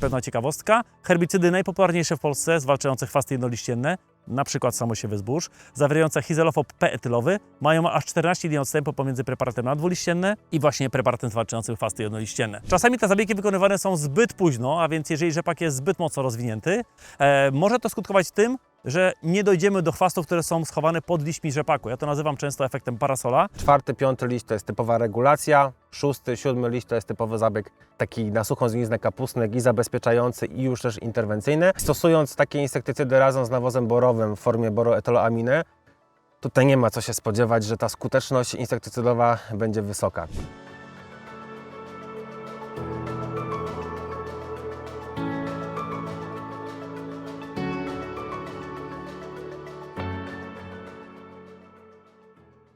Pewna ciekawostka, herbicydy najpopularniejsze w Polsce zwalczające chwasty jednoliścienne, przykład samosiewy zbóż, zawierające hizelofob P-etylowy, mają aż 14 dni odstępu pomiędzy preparatem na dwuliścienne i właśnie preparatem zwalczającym chwasty jednoliścienne. Czasami te zabiegi wykonywane są zbyt późno, a więc jeżeli rzepak jest zbyt mocno rozwinięty, e, może to skutkować tym, że nie dojdziemy do chwastów, które są schowane pod liśćmi rzepaku. Ja to nazywam często efektem parasola. Czwarty, piąty liść to jest typowa regulacja, szósty, siódmy liść to jest typowy zabieg taki na suchą zgniznę kapustnych i zabezpieczający i już też interwencyjny. Stosując takie insektycydy razem z nawozem borowym w formie boroetyloaminy, tutaj nie ma co się spodziewać, że ta skuteczność insektycydowa będzie wysoka.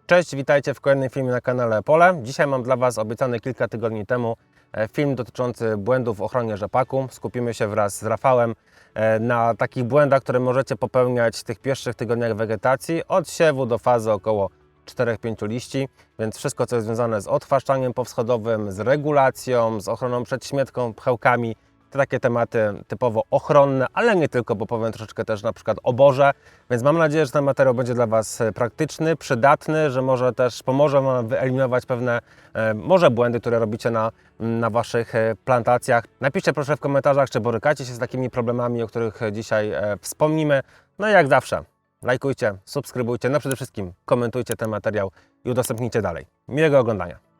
Cześć, witajcie w kolejnym filmie na kanale Pole. Dzisiaj mam dla Was obiecany kilka tygodni temu e, film dotyczący błędów w ochronie rzepaku. Skupimy się wraz z Rafałem e, na takich błędach, które możecie popełniać w tych pierwszych tygodniach wegetacji, od siewu do fazy około 4-5 liści, więc wszystko co jest związane z odchwaszczaniem powschodowym, z regulacją, z ochroną przed śmietką, pchełkami, to takie tematy typowo ochronne, ale nie tylko, bo powiem troszeczkę też na przykład o borze, więc mam nadzieję, że ten materiał będzie dla Was e, praktyczny, przydatny, że może też pomoże Wam wyeliminować pewne e, może błędy, które robicie na, na Waszych e, plantacjach. Napiszcie proszę w komentarzach, czy borykacie się z takimi problemami, o których dzisiaj wspomnimy. No i jak zawsze, lajkujcie, subskrybujcie, no przede wszystkim komentujcie ten materiał i udostępnijcie dalej. Miłego oglądania.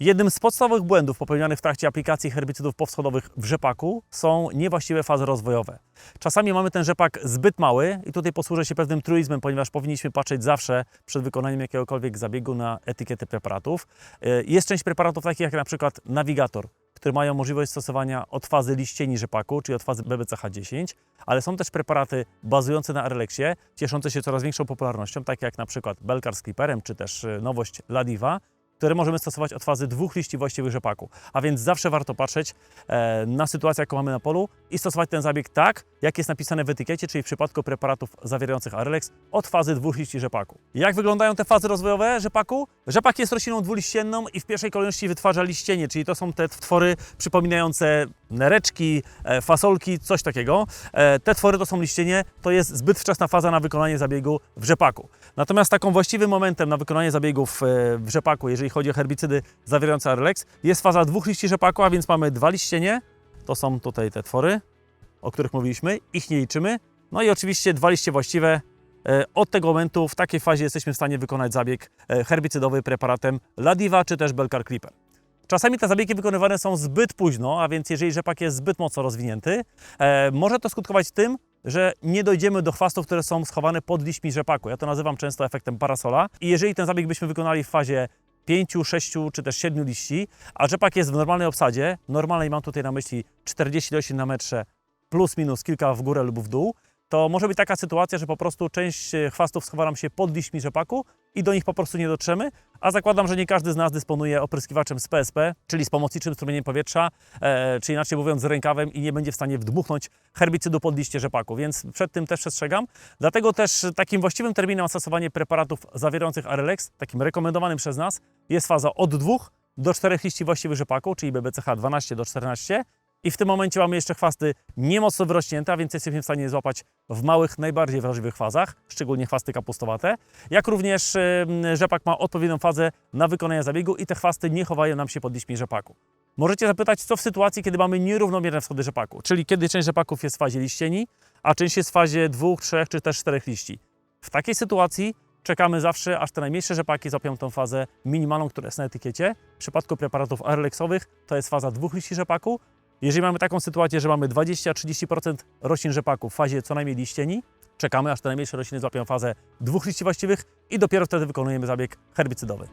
Jednym z podstawowych błędów popełnianych w trakcie aplikacji herbicydów powschodowych w rzepaku są niewłaściwe fazy rozwojowe. Czasami mamy ten rzepak zbyt mały i tutaj posłużę się pewnym truizmem, ponieważ powinniśmy patrzeć zawsze przed wykonaniem jakiegokolwiek zabiegu na etykiety preparatów. E, Jest część preparatów takich jak na przykład Navigator, które mają możliwość stosowania od fazy liścieni rzepaku, czyli od fazy BBCH10, ale są też preparaty bazujące na Arlexie, cieszące się coraz większą popularnością, takie jak na przykład Belkar z Clipperem, czy też e, nowość Ladiva, które możemy stosować od fazy dwóch liści właściwych rzepaku. A więc zawsze warto patrzeć e, na sytuację, jaką mamy na polu i stosować ten zabieg tak, jak jest napisane w etykiecie, czyli w przypadku preparatów zawierających Arlex od fazy dwóch liści rzepaku. Jak wyglądają te fazy rozwojowe rzepaku? Rzepak jest rośliną dwuliścienną i w pierwszej kolejności wytwarza liścienie, czyli to są te twory przypominające nereczki, e, fasolki, coś takiego. E, te twory to są liścienie, to jest zbyt wczesna faza na wykonanie zabiegu w rzepaku. Natomiast taką właściwym momentem na wykonanie zabiegów w rzepaku, jeżeli chodzi o herbicydy zawierające Arlex, jest faza dwóch liści rzepaku, a więc mamy dwa liścienie, to są tutaj te twory, o których mówiliśmy, ich nie liczymy. No i oczywiście dwa liście właściwe. E, Od tego momentu w takiej fazie jesteśmy w stanie wykonać zabieg e, herbicydowy preparatem Ladiva czy też Belkar Clipper. Czasami te zabiegi wykonywane są zbyt późno, a więc jeżeli rzepak jest zbyt mocno rozwinięty, e, może to skutkować tym, że nie dojdziemy do chwastów, które są schowane pod liśćmi rzepaku. Ja to nazywam często efektem parasola. I jeżeli ten zabieg byśmy wykonali w fazie 5, 6 czy też 7 liści, a rzepak jest w normalnej obsadzie, normalnej mam tutaj na myśli 40 roślin na metrze, plus minus kilka w górę lub w dół, to może być taka sytuacja, że po prostu część e, chwastów schowa nam się pod liśćmi rzepaku i do nich po prostu nie dotrzemy, a zakładam, że nie każdy z nas dysponuje opryskiwaczem z PSP, czyli z pomocniczym strumieniem powietrza, e, czy inaczej mówiąc z rękawem i nie będzie w stanie wdmuchnąć herbicydu pod liście rzepaku, więc przed tym też przestrzegam. Dlatego też takim właściwym terminem na stosowanie preparatów zawierających Arelex, takim rekomendowanym przez nas, jest faza od 2 do 4 liści właściwych rzepaku, czyli BBCH 12 do 14 i w tym momencie mamy jeszcze chwasty niemocno wyrośnięte, a więc jesteśmy w stanie je złapać w małych, najbardziej wrażliwych fazach, szczególnie chwasty kapustowate. Jak również rzepak ma odpowiednią fazę na wykonanie zabiegu i te chwasty nie chowają nam się pod liśćmi rzepaku. Możecie zapytać, co w sytuacji, kiedy mamy nierównomierne wschody rzepaku, czyli kiedy część rzepaków jest w fazie liścieni, a część jest w fazie dwóch, trzech czy też czterech liści. W takiej sytuacji czekamy zawsze, aż te najmniejsze rzepaki złapią tą fazę minimalną, która jest na etykiecie. W przypadku preparatów Arlexowych to jest faza dwóch liści rzepaku, jeżeli mamy taką sytuację, że mamy 20-30% roślin rzepaku w fazie co najmniej liścieni, czekamy aż te najmniejsze rośliny złapią fazę dwóch liści właściwych i dopiero wtedy wykonujemy zabieg herbicydowy.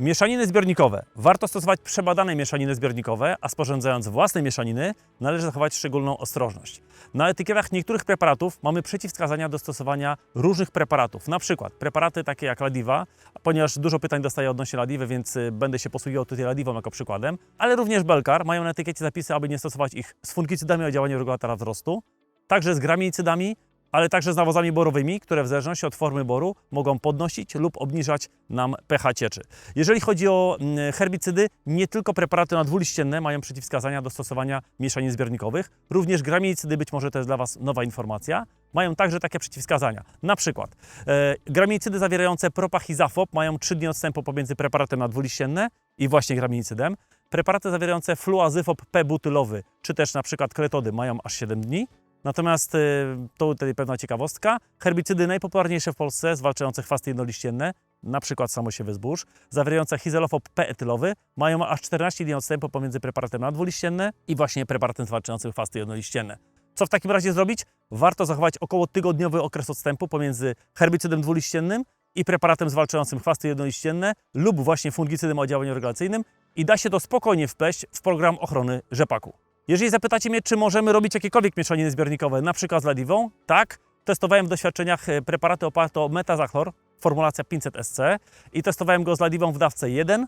Mieszaniny zbiornikowe. Warto stosować przebadane mieszaniny zbiornikowe, a sporządzając własne mieszaniny należy zachować szczególną ostrożność. Na etykietach niektórych preparatów mamy przeciwwskazania do stosowania różnych preparatów, na przykład preparaty takie jak Ladiva, ponieważ dużo pytań dostaję odnośnie Ladiwy, więc y, będę się posługiwał tutaj Ladiwą jako przykładem, ale również Belkar mają na etykiecie zapisy, aby nie stosować ich z fungicydami o działaniu regulatora wzrostu, także z graminicydami ale także z nawozami borowymi, które w zależności od formy boru mogą podnosić lub obniżać nam pH cieczy. Jeżeli chodzi o mm, herbicydy, nie tylko preparaty na dwuliścienne mają przeciwwskazania do stosowania mieszanin zbiornikowych, również gramicydy, być może to jest dla Was nowa informacja, mają także takie przeciwwskazania. Na przykład e, gramicydy zawierające propachizafop mają 3 dni odstępu pomiędzy preparatem na dwuliścienne i właśnie gramicydem. Preparaty zawierające fluazyfop P-butylowy, czy też na przykład kretody mają aż 7 dni. Natomiast y, to tutaj pewna ciekawostka. Herbicydy najpopularniejsze w Polsce zwalczające chwasty jednoliścienne, przykład samosiewy zbóż, zawierające hizalofop P-etylowy, mają aż 14 dni odstępu pomiędzy preparatem na dwuliścienne i właśnie preparatem zwalczającym chwasty jednoliścienne. Co w takim razie zrobić? Warto zachować około tygodniowy okres odstępu pomiędzy herbicydem dwuliściennym i preparatem zwalczającym chwasty jednoliścienne lub właśnie fungicydem o działaniu regulacyjnym i da się to spokojnie wpleść w program ochrony rzepaku. Jeżeli zapytacie mnie, czy możemy robić jakiekolwiek mieszaniny zbiornikowe, na przykład z ladiwą, tak. Testowałem w doświadczeniach e, preparaty oparte o metazachlor, formulacja 500SC i testowałem go z ladiwą w dawce 1,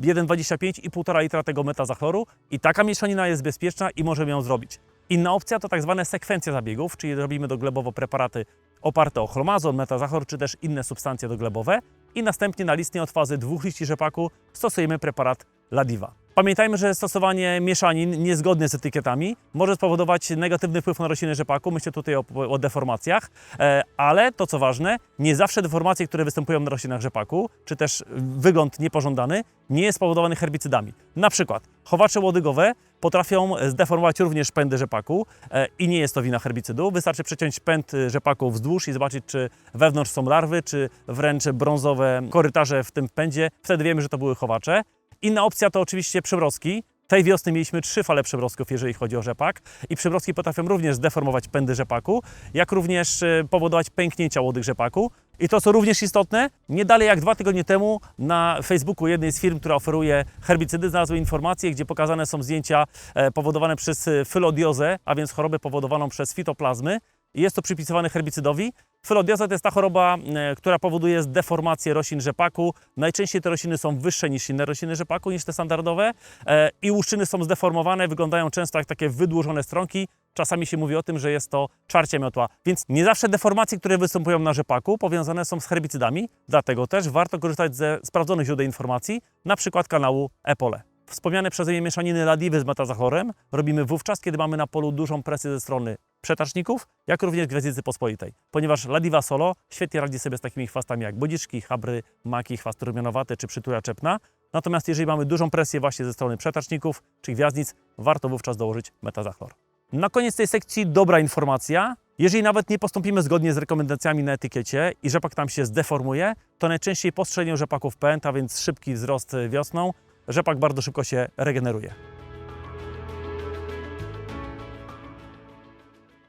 1,25 i 1,5 litra tego metazachloru i taka mieszanina jest bezpieczna i możemy ją zrobić. Inna opcja to tak zwane sekwencje zabiegów, czyli robimy doglebowo preparaty oparte o chromazon, metazachor czy też inne substancje doglebowe i następnie na listnie od fazy dwóch liści rzepaku stosujemy preparat Ladiva. Pamiętajmy, że stosowanie mieszanin niezgodnych z etykietami może spowodować negatywny wpływ na rośliny rzepaku. Myślę tutaj o, o deformacjach, e, ale to co ważne, nie zawsze deformacje, które występują na roślinach rzepaku, czy też wygląd niepożądany, nie jest spowodowany herbicydami. Na przykład chowacze łodygowe potrafią zdeformować również pędy rzepaku e, i nie jest to wina herbicydu. Wystarczy przeciąć pęd rzepaku wzdłuż i zobaczyć, czy wewnątrz są larwy, czy wręcz brązowe korytarze w tym pędzie. Wtedy wiemy, że to były chowacze. Inna opcja to oczywiście przymrozki. Tej wiosny mieliśmy trzy fale przymrozków, jeżeli chodzi o rzepak i przymrozki potrafią również zdeformować pędy rzepaku, jak również e, powodować pęknięcia łodych rzepaku. I to, co również istotne, nie dalej jak dwa tygodnie temu na Facebooku jednej z firm, która oferuje herbicydy, znalazłem informacje, gdzie pokazane są zdjęcia e, powodowane przez e, fylodiozę, a więc chorobę powodowaną przez fitoplazmy. Jest to przypisywane herbicydowi. Fylodioza to jest ta choroba, e, która powoduje deformację roślin rzepaku. Najczęściej te rośliny są wyższe niż inne rośliny rzepaku, niż te standardowe e, i łuszczyny są zdeformowane, wyglądają często jak takie wydłużone stronki. Czasami się mówi o tym, że jest to czarcie miotła. Więc nie zawsze deformacje, które występują na rzepaku, powiązane są z herbicydami. Dlatego też warto korzystać ze sprawdzonych źródeł informacji, na przykład kanału Epole. Wspomniane przeze mnie mieszaniny ladiwy z metazachorem robimy wówczas, kiedy mamy na polu dużą presję ze strony przetaczników, jak również gwiazdzicy pospolitej. Ponieważ ladiwa solo świetnie radzi sobie z takimi chwastami jak bodziczki, chabry, maki, chwasty rumionowaty czy przytula czepna. Natomiast jeżeli mamy dużą presję właśnie ze strony przetaczników czy gwiazdnic, warto wówczas dołożyć metazachlor. Na koniec tej sekcji dobra informacja. Jeżeli nawet nie postąpimy zgodnie z rekomendacjami na etykiecie i rzepak nam się zdeformuje, to najczęściej po rzepaków pęd, a więc szybki wzrost wiosną, rzepak bardzo szybko się regeneruje.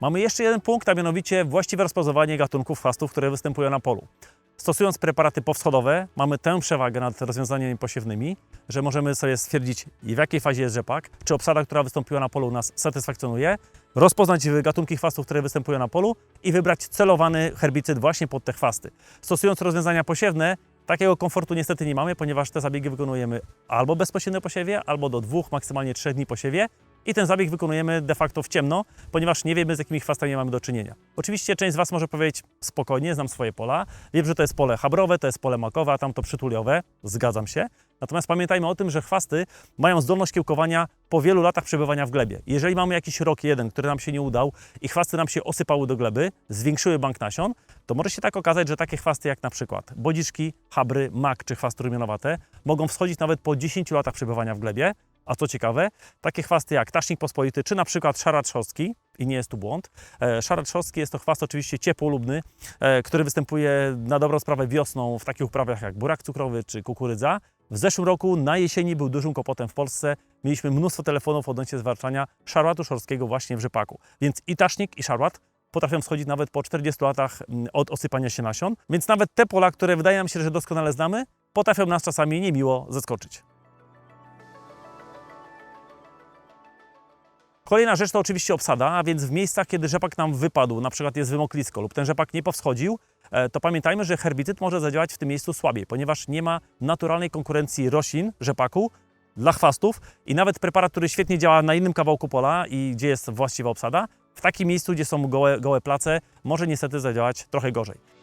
Mamy jeszcze jeden punkt, a mianowicie właściwe rozpoznawanie gatunków chwastów, które występują na polu. Stosując preparaty powschodowe, mamy tę przewagę nad rozwiązaniami posiewnymi, że możemy sobie stwierdzić, w jakiej fazie jest rzepak, czy obsada, która wystąpiła na polu nas satysfakcjonuje, rozpoznać gatunki chwastów, które występują na polu i wybrać celowany herbicyd właśnie pod te chwasty. Stosując rozwiązania posiewne, takiego komfortu niestety nie mamy, ponieważ te zabiegi wykonujemy albo bezpośrednio po siewie, albo do dwóch, maksymalnie trzech dni po siewie i ten zabieg wykonujemy de facto w ciemno, ponieważ nie wiemy z jakimi chwastami mamy do czynienia. Oczywiście część z Was może powiedzieć spokojnie, znam swoje pola, wiem, że to jest pole chabrowe, to jest pole makowe, a tamto przytuliowe, zgadzam się. Natomiast pamiętajmy o tym, że chwasty mają zdolność kiełkowania po wielu latach przebywania w glebie. Jeżeli mamy jakiś rok jeden, który nam się nie udał i chwasty nam się osypały do gleby, zwiększyły bank nasion, to może się tak okazać, że takie chwasty jak na przykład bodziczki, chabry, mak czy chwasty rumionowate mogą wschodzić nawet po 10 latach przebywania w glebie, a co ciekawe, takie chwasty jak tasznik pospolity, czy na przykład szara i nie jest tu błąd. E, Szara jest to chwast oczywiście ciepłolubny, e, który występuje na dobrą sprawę wiosną w takich uprawach jak burak cukrowy czy kukurydza. W zeszłym roku na jesieni był dużym kłopotem w Polsce. Mieliśmy mnóstwo telefonów odnośnie zwalczania szarłatu szorstkiego właśnie w rzepaku. Więc i tasznik, i szarłat potrafią schodzić nawet po 40 latach mm, od osypania się nasion. Więc nawet te pola, które wydaje nam się, że doskonale znamy, potrafią nas czasami niemiło zaskoczyć. Kolejna rzecz to oczywiście obsada, a więc w miejscach, kiedy rzepak nam wypadł, na przykład jest wymoklisko lub ten rzepak nie powschodził, e, to pamiętajmy, że herbicyd może zadziałać w tym miejscu słabiej, ponieważ nie ma naturalnej konkurencji roślin, rzepaku dla chwastów i nawet preparat, który świetnie działa na innym kawałku pola i gdzie jest właściwa obsada, w takim miejscu, gdzie są gołe, gołe place, może niestety zadziałać trochę gorzej.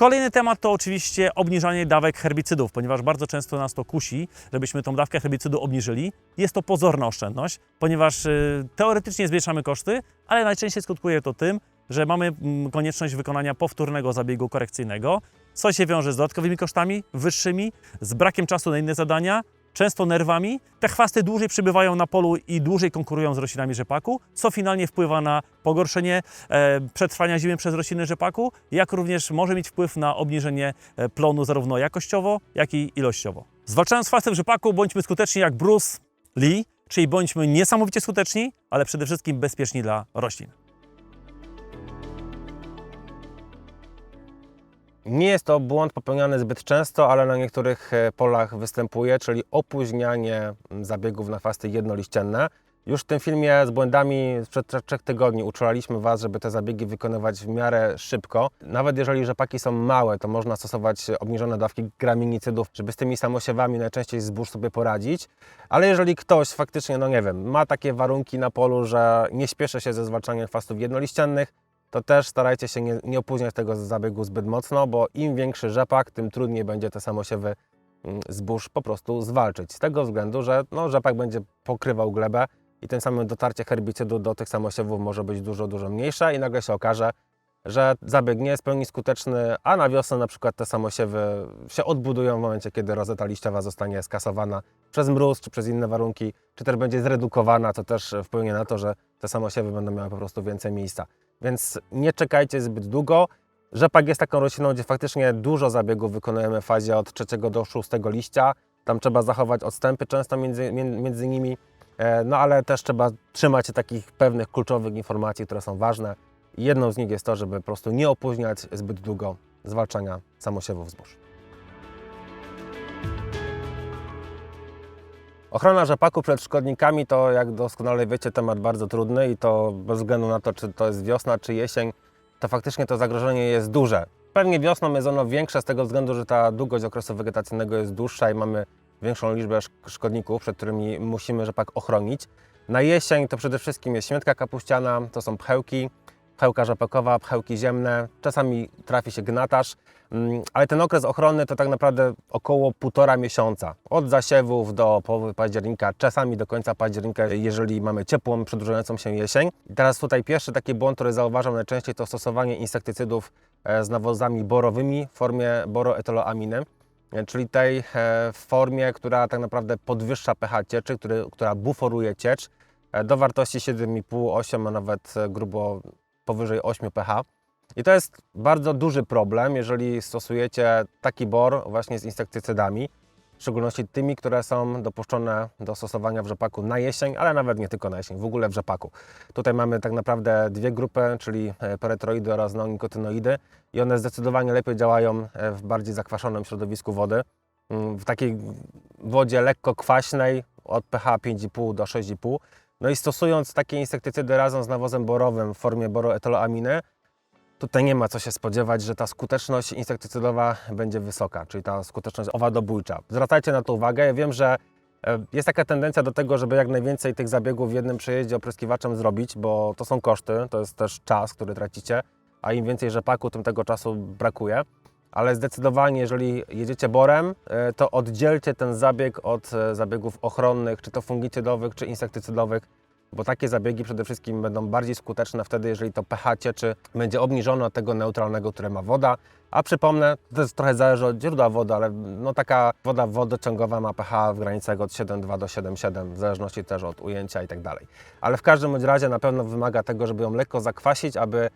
Kolejny temat to oczywiście obniżanie dawek herbicydów, ponieważ bardzo często nas to kusi, żebyśmy tą dawkę herbicydu obniżyli. Jest to pozorna oszczędność, ponieważ y, teoretycznie zmniejszamy koszty, ale najczęściej skutkuje to tym, że mamy mm, konieczność wykonania powtórnego zabiegu korekcyjnego, co się wiąże z dodatkowymi kosztami wyższymi, z brakiem czasu na inne zadania, często nerwami. Te chwasty dłużej przybywają na polu i dłużej konkurują z roślinami rzepaku, co finalnie wpływa na pogorszenie e, przetrwania zimy przez rośliny rzepaku, jak również może mieć wpływ na obniżenie e, plonu zarówno jakościowo, jak i ilościowo. Zwalczając chwasty w rzepaku bądźmy skuteczni jak Bruce Lee, czyli bądźmy niesamowicie skuteczni, ale przede wszystkim bezpieczni dla roślin. Nie jest to błąd popełniany zbyt często, ale na niektórych e, polach występuje, czyli opóźnianie zabiegów na chwasty jednoliścienne. Już w tym filmie z błędami sprzed trzech tygodni uczulaliśmy Was, żeby te zabiegi wykonywać w miarę szybko. Nawet jeżeli rzepaki są małe, to można stosować obniżone dawki graminicydów, żeby z tymi samosiewami najczęściej zbóż sobie poradzić. Ale jeżeli ktoś faktycznie, no nie wiem, ma takie warunki na polu, że nie śpieszy się ze zwalczaniem chwastów jednoliściennych, to też starajcie się nie, nie opóźniać tego zabiegu zbyt mocno, bo im większy rzepak, tym trudniej będzie te samosiewy mm, zbóż po prostu zwalczyć. Z tego względu, że no, rzepak będzie pokrywał glebę i tym samym dotarcie herbicydu do tych samosiewów może być dużo, dużo mniejsze i nagle się okaże, że zabieg nie jest w pełni skuteczny, a na wiosnę na przykład te samosiewy się odbudują w momencie, kiedy rozeta liściowa zostanie skasowana przez mróz czy przez inne warunki, czy też będzie zredukowana, co też wpłynie na to, że te samosiewy będą miały po prostu więcej miejsca. Więc nie czekajcie zbyt długo. Rzepak jest taką rośliną, gdzie faktycznie dużo zabiegów wykonujemy w fazie od trzeciego do szóstego liścia. Tam trzeba zachować odstępy często między, mię- między nimi, E, no ale też trzeba trzymać się takich pewnych kluczowych informacji, które są ważne. Jedną z nich jest to, żeby po prostu nie opóźniać zbyt długo zwalczania samosiewów zbóż. Ochrona rzepaku przed szkodnikami to, jak doskonale wiecie, temat bardzo trudny i to bez względu na to, czy to jest wiosna, czy jesień, to faktycznie to zagrożenie jest duże. Pewnie wiosną jest ono większe z tego względu, że ta długość okresu wegetacyjnego jest dłuższa i mamy większą liczbę szk- szkodników, przed którymi musimy rzepak ochronić. Na jesień to przede wszystkim jest śmietka kapuściana, to są pchełki, pchełka rzepakowa, pchełki ziemne, czasami trafi się gnatarz, Mm, ale ten okres ochrony to tak naprawdę około półtora miesiąca. Od zasiewów do połowy października, czasami do końca października, jeżeli mamy ciepłą, przedłużającą się jesień. I teraz tutaj pierwszy taki błąd, który zauważam najczęściej, to stosowanie insektycydów e, z nawozami borowymi w formie boroetyloaminy, e, czyli tej e, formie, która tak naprawdę podwyższa pH cieczy, który, która buforuje ciecz do wartości 7,5-8, a nawet grubo powyżej 8 pH. I to jest bardzo duży problem, jeżeli stosujecie taki bor właśnie z insektycydami, w szczególności tymi, które są dopuszczone do stosowania w rzepaku na jesień, ale nawet nie tylko na jesień, w ogóle w rzepaku. Tutaj mamy tak naprawdę dwie grupy, czyli e, peretroidy oraz neonikotynoidy i one zdecydowanie lepiej działają e, w bardziej zakwaszonym środowisku wody. Mm, W takiej wodzie lekko kwaśnej od pH 5,5 do 6,5. No i stosując takie insektycydy razem z nawozem borowym w formie boroetyloaminy, Tutaj nie ma co się spodziewać, że ta skuteczność insektycydowa będzie wysoka, czyli ta skuteczność owadobójcza. Zwracajcie na to uwagę. Ja wiem, że e, jest taka tendencja do tego, żeby jak najwięcej tych zabiegów w jednym przejeździe opryskiwaczem zrobić, bo to są koszty, to jest też czas, który tracicie, a im więcej rzepaku, tym tego czasu brakuje. Ale zdecydowanie, jeżeli jedziecie borem, e, to oddzielcie ten zabieg od e, zabiegów ochronnych, czy to fungicydowych, czy insektycydowych, bo takie zabiegi przede wszystkim będą bardziej skuteczne wtedy, jeżeli to pH cieczy będzie obniżone od tego neutralnego, które ma woda. A przypomnę, to jest trochę zależy od źródła wody, ale no taka woda wodociągowa ma pH w granicach od 7,2 do 7,7, w zależności też od ujęcia i tak dalej. Ale w każdym razie na pewno wymaga tego, żeby ją lekko zakwasić, aby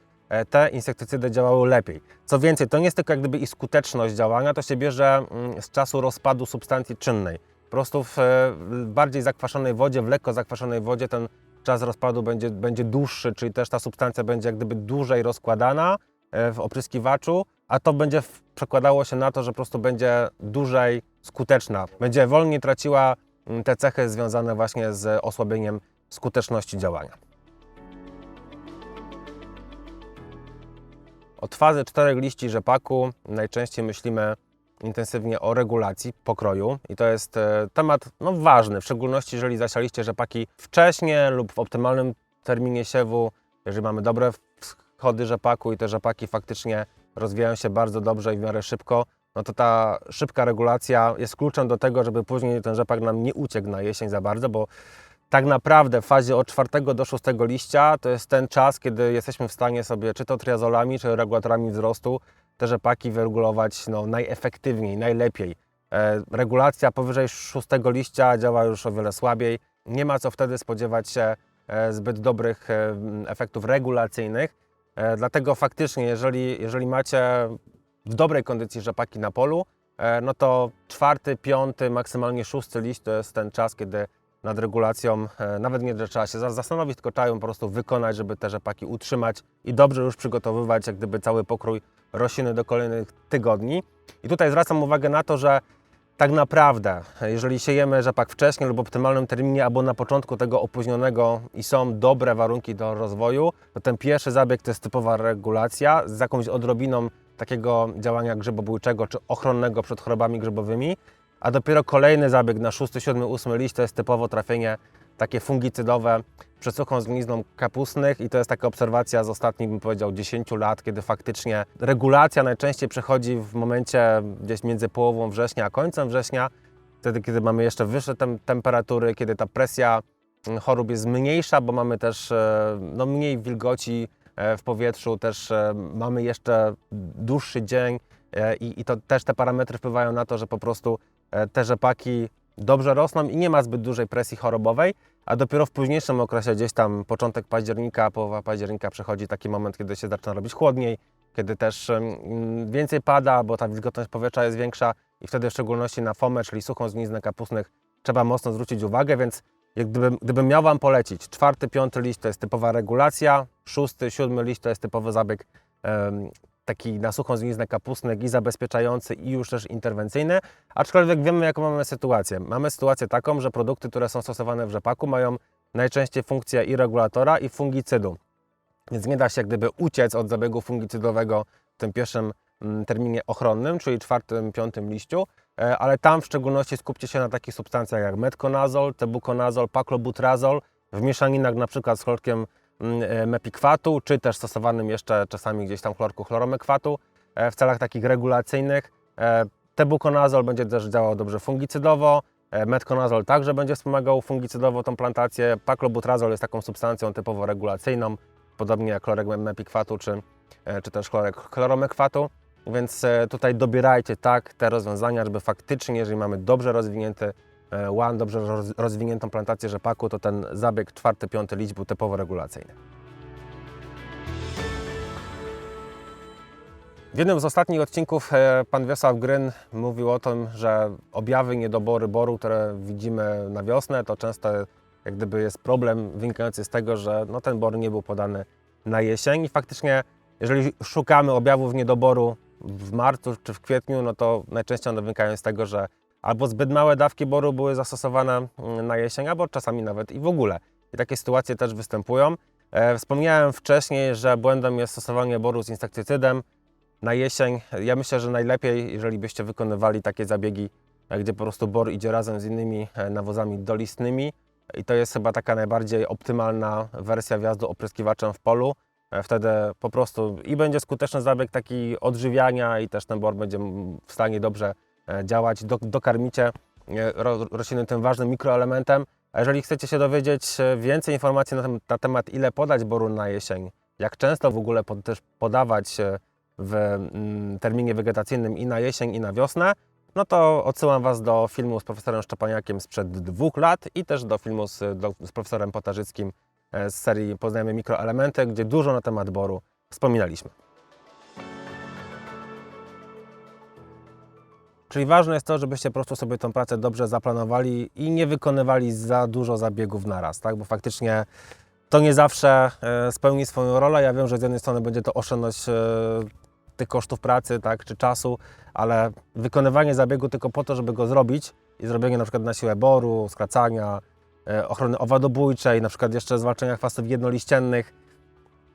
te insektycydy działały lepiej. Co więcej, to nie jest tylko jak gdyby skuteczność działania, to się bierze mm, z czasu rozpadu substancji czynnej. Po prostu w e, bardziej zakwaszonej wodzie, w lekko zakwaszonej wodzie ten czas rozpadu będzie, będzie dłuższy, czyli też ta substancja będzie jak gdyby dłużej rozkładana e, w opryskiwaczu, a to będzie przekładało się na to, że po prostu będzie dłużej skuteczna. Będzie wolniej traciła mm, te cechy związane właśnie z osłabieniem skuteczności działania. Od fazy czterech liści rzepaku najczęściej myślimy intensywnie o regulacji pokroju i to jest e, temat no, ważny, w szczególności jeżeli zasialiście rzepaki wcześnie lub w optymalnym terminie siewu, jeżeli mamy dobre wschody rzepaku i te rzepaki faktycznie rozwijają się bardzo dobrze i w miarę szybko, no to ta szybka regulacja jest kluczem do tego, żeby później ten rzepak nam nie uciekł na jesień za bardzo, bo tak naprawdę w fazie od 4 do 6 liścia to jest ten czas, kiedy jesteśmy w stanie sobie czy to triazolami, czy regulatorami wzrostu te rzepaki wyregulować no, najefektywniej, najlepiej. E, regulacja powyżej 6 liścia działa już o wiele słabiej. Nie ma co wtedy spodziewać się e, zbyt dobrych e, efektów regulacyjnych. E, dlatego faktycznie, jeżeli, jeżeli macie w dobrej kondycji rzepaki na polu, e, no to czwarty, piąty, maksymalnie szósty liść to jest ten czas, kiedy nad regulacją, e, nawet nie, trzeba się za- zastanowić, tylko trzeba ją po prostu wykonać, żeby te rzepaki utrzymać i dobrze już przygotowywać jak gdyby cały pokrój rośliny do kolejnych tygodni. I tutaj zwracam uwagę na to, że tak naprawdę, jeżeli siejemy rzepak wcześniej lub w optymalnym terminie albo na początku tego opóźnionego i są dobre warunki do rozwoju, to ten pierwszy zabieg to jest typowa regulacja z jakąś odrobiną takiego działania grzybobójczego czy ochronnego przed chorobami grzybowymi, a dopiero kolejny zabieg na 6, 7, 8 liść to jest typowo trafienie takie fungicydowe przed suchą zgnizną kapustnych i to jest taka obserwacja z ostatnich, bym powiedział, 10 lat, kiedy faktycznie regulacja najczęściej przechodzi w momencie gdzieś między połową września a końcem września, wtedy kiedy mamy jeszcze wyższe tem temperatury, kiedy ta presja mm, chorób jest mniejsza, bo mamy też e, no, mniej wilgoci e, w powietrzu, też e, mamy jeszcze dłuższy dzień i, i to też te parametry wpływają na to, że po prostu te rzepaki dobrze rosną i nie ma zbyt dużej presji chorobowej, a dopiero w późniejszym okresie, gdzieś tam początek października, połowa października przychodzi taki moment, kiedy się zaczyna robić chłodniej, kiedy też więcej pada, bo ta wilgotność powietrza jest większa i wtedy w szczególności na fomę, czyli suchą zgniznę kapustnych, trzeba mocno zwrócić uwagę, więc jak gdybym, gdybym miał Wam polecić, czwarty, piąty liść to jest typowa regulacja, szósty, siódmy liść to jest typowy zabieg taki na suchą zgniznę kapustnych i zabezpieczający i już też interwencyjny, aczkolwiek wiemy jaką mamy sytuację. Mamy sytuację taką, że produkty, które są stosowane w rzepaku mają najczęściej funkcję i regulatora i fungicydu. Więc nie da się gdyby uciec od zabiegu fungicydowego w tym pierwszym mm, terminie ochronnym, czyli czwartym, piątym liściu, e, ale tam w szczególności skupcie się na takich substancjach jak metconazol, tebuconazol, paklobutrazol w mieszaninach na przykład z chlorkiem mepikwatu, czy też stosowanym jeszcze czasami gdzieś tam chlorku chloromekwatu e, w celach takich regulacyjnych. E, Tebuconazol będzie też działał dobrze fungicydowo, e, metconazol także będzie wspomagał fungicydowo tą plantację. Paklobutrazol jest taką substancją typowo regulacyjną, podobnie jak chlorek mepikwatu czy, e, czy też chlorek chloromekwatu. Więc e, tutaj dobierajcie tak te rozwiązania, żeby faktycznie, jeżeli mamy dobrze rozwinięty e, łan, dobrze roz- rozwiniętą plantację rzepaku, to ten zabieg czwarty, piąty liść był typowo regulacyjny. W jednym z ostatnich odcinków e, pan Wiesław Gryn mówił o tym, że objawy niedobory boru, które widzimy na wiosnę, to często jak gdyby jest problem wynikający z tego, że no, ten bor nie był podany na jesień i faktycznie jeżeli szukamy objawów niedoboru w marcu czy w kwietniu, no to najczęściej one wynikają z tego, że albo zbyt małe dawki boru były zastosowane mm, na jesień, albo czasami nawet i w ogóle. I takie sytuacje też występują. E, Wspomniałem wcześniej, że błędem jest stosowanie boru z insektycydem na jesień. Ja myślę, że najlepiej, jeżeli byście wykonywali takie zabiegi, e, gdzie po prostu bor idzie razem z innymi e, nawozami dolistnymi i to jest chyba taka najbardziej optymalna wersja wjazdu opryskiwaczem w polu. Wtedy po prostu i będzie skuteczny zabieg taki odżywiania i też ten bor będzie w stanie dobrze działać. Do, dokarmicie e, ro, rośliny tym ważnym mikroelementem. A jeżeli chcecie się dowiedzieć e, więcej informacji na, na temat, ile podać boru na jesień, jak często w ogóle pod, też podawać e, w mm, terminie wegetacyjnym i na jesień, i na wiosnę, no to odsyłam Was do filmu z profesorem Szczepaniakiem sprzed dwóch lat i też do filmu z, do, z profesorem Potarzyckim e, z serii Poznajemy mikroelementy, gdzie dużo na temat boru wspominaliśmy. Czyli ważne jest to, żebyście po prostu sobie tą pracę dobrze zaplanowali i nie wykonywali za dużo zabiegów naraz, tak? Bo faktycznie to nie zawsze e, spełni swoją rolę. Ja wiem, że z jednej strony będzie to oszczędność e, tych kosztów pracy, tak, czy czasu, ale wykonywanie zabiegu tylko po to, żeby go zrobić i zrobienie na przykład na siłę boru, skracania, e, ochrony owadobójczej, na przykład jeszcze zwalczenia chwastów jednoliściennych.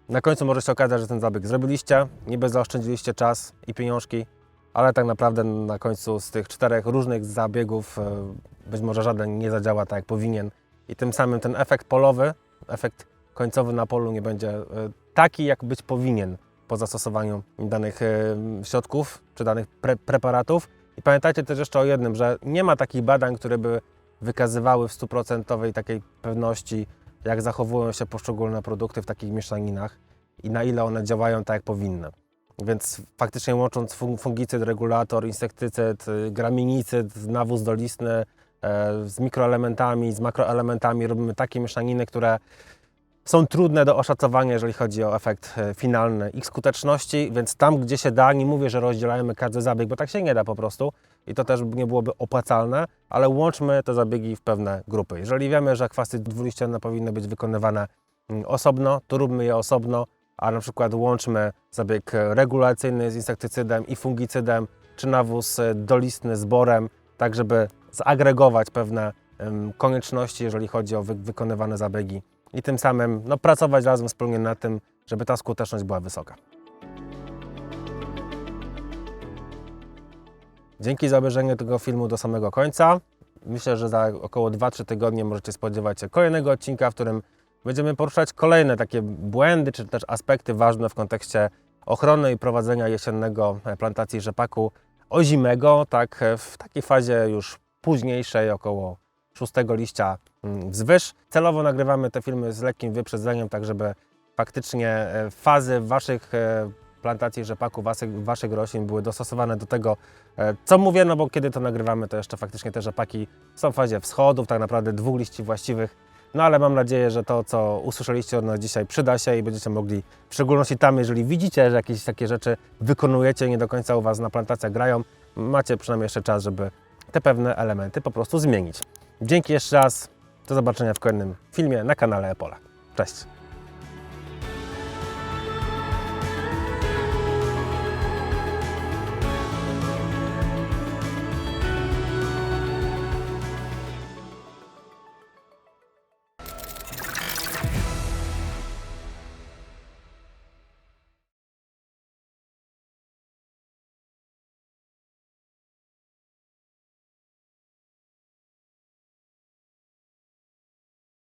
Na końcu może się okazać, że ten zabieg zrobiliście, niby zaoszczędziliście czas i pieniążki, ale tak naprawdę na końcu z tych czterech różnych zabiegów e, być może żaden nie zadziała tak jak powinien i tym samym ten efekt polowy, efekt końcowy na polu nie będzie e, taki jak być powinien po zastosowaniu danych e, środków czy danych pre preparatów. I pamiętajcie też jeszcze o jednym, że nie ma takich badań, które by wykazywały w stuprocentowej takiej pewności, jak zachowują się poszczególne produkty w takich mieszaninach i na ile one działają tak, jak powinny. Więc faktycznie łącząc fun- fungicyd, regulator, insektycyd, y, graminicyd, nawóz dolistny e, z mikroelementami, z makroelementami, robimy takie mieszaniny, które są trudne do oszacowania, jeżeli chodzi o efekt e, finalny ich skuteczności, więc tam, gdzie się da, nie mówię, że rozdzielajmy każdy zabieg, bo tak się nie da po prostu i to też nie byłoby opłacalne, ale łączmy te zabiegi w pewne grupy. Jeżeli wiemy, że kwasy dwuliścienne powinny być wykonywane mm, osobno, to róbmy je osobno, a na przykład łączmy zabieg regulacyjny z insektycydem i fungicydem, czy nawóz e, dolistny z borem, tak żeby zagregować pewne konieczności, jeżeli chodzi o wy wykonywane zabiegi i tym samym no, pracować razem wspólnie nad tym, żeby ta skuteczność była wysoka. Dzięki za obejrzenie tego filmu do samego końca. Myślę, że za około 2-3 tygodnie możecie spodziewać się kolejnego odcinka, w którym będziemy poruszać kolejne takie błędy czy też aspekty ważne w kontekście ochrony i prowadzenia jesiennego e, plantacji rzepaku ozimego, tak e, w takiej fazie już późniejszej, około 6 liścia mm, wzwyż. Celowo nagrywamy te filmy z lekkim wyprzedzeniem, tak żeby faktycznie e, fazy waszych plantacji rzepaku, waszych, waszych roślin były dostosowane do tego, co mówię, no bo kiedy to nagrywamy, to jeszcze faktycznie te rzepaki są w fazie wschodów, tak naprawdę dwóch liści właściwych. No ale mam nadzieję, że to, co usłyszeliście od nas dzisiaj, przyda się i będziecie mogli, w szczególności tam, jeżeli widzicie, że jakieś takie rzeczy wykonujecie i nie do końca u Was na plantacjach grają, macie przynajmniej jeszcze czas, żeby te pewne elementy po prostu zmienić. Dzięki jeszcze raz. Do zobaczenia w kolejnym filmie na kanale Epola. Cześć!